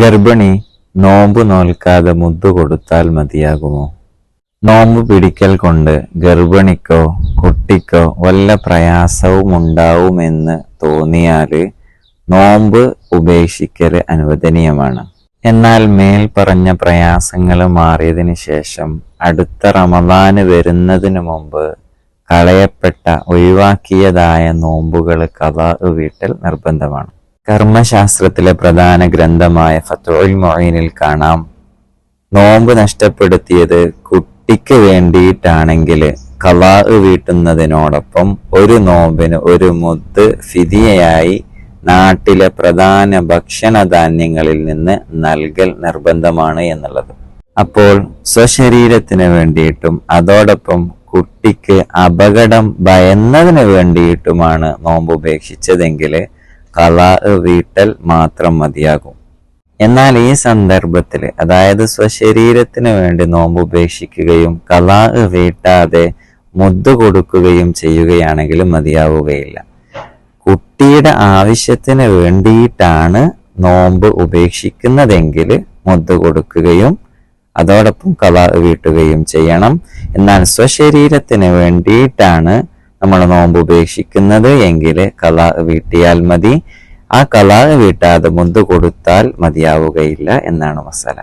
ഗർഭിണി നോമ്പ് നോൽക്കാതെ മുദ്ദു കൊടുത്താൽ മതിയാകുമോ? നോമ്പ് പിടിക്കൽ കൊണ്ട് ഗർഭിണിക്കോ കുട്ടിക്കോ വല്ല പ്രയാസവും ഉണ്ടാവുമെന്ന് തോന്നിയാൽ നോമ്പ് ഉപേക്ഷിക്കൽ അനുവദനീയമാണ്. എന്നാൽ മേൽ പറഞ്ഞ പ്രയാസങ്ങൾ മാറിയതിന് ശേഷം അടുത്ത റമദാന് വരുന്നതിന് മുമ്പ് കളയപ്പെട്ട ഒഴിവാക്കിയതായ നോമ്പുകൾ കഥാ വീട്ടൽ നിർബന്ധമാണ്. കർമ്മശാസ്ത്രത്തിലെ പ്രധാന ഗ്രന്ഥമായ ഫത്തുൽ മൊയ്നിൽ കാണാം. നോമ്പ് നഷ്ടപ്പെടുത്തിയത് കുട്ടിക്ക് വേണ്ടിയിട്ടാണെങ്കിൽ കവാ വീട്ടുന്നതിനോടൊപ്പം ഒരു നോമ്പിന് ഒരു മുത്ത് ഫിതിയായി നാട്ടിലെ പ്രധാന ഭക്ഷണധാന്യങ്ങളിൽ നിന്ന് നൽകൽ നിർബന്ധമാണ് എന്നുള്ളത്. അപ്പോൾ സ്വശരീരത്തിന് വേണ്ടിയിട്ടും അതോടൊപ്പം കുട്ടിക്ക് അപകടം ഭയന്നതിന് വേണ്ടിയിട്ടുമാണ് നോമ്പ് ഉപേക്ഷിച്ചതെങ്കിൽ കലാ വീട്ടൽ മാത്രം മതിയാകും. എന്നാൽ ഈ സന്ദർഭത്തിൽ അതായത് സ്വശരീരത്തിന് വേണ്ടി നോമ്പ് ഉപേക്ഷിക്കുകയും കലാ വീട്ടാതെ മുദ്ദു കൊടുക്കുകയും ചെയ്യുകയാണെങ്കിൽ മതിയാവുകയില്ല. കുട്ടിയുടെ ആവശ്യത്തിന് വേണ്ടിയിട്ടാണ് നോമ്പ് ഉപേക്ഷിക്കുന്നതെങ്കിൽ മുദ്ദു കൊടുക്കുകയും അതോടൊപ്പം കലാ വീട്ടുകയും ചെയ്യണം. എന്നാൽ സ്വശരീരത്തിന് വേണ്ടിയിട്ടാണ് നമ്മൾ നോമ്പ് ഉപേക്ഷിക്കുന്നത് എങ്കിൽ കലാ വീട്ടിയാൽ മതി. ആ കലാ വീട്ടാതെ മുന്ത് കൊടുത്താൽ മതിയാവുകയില്ല എന്നാണ് മസാല.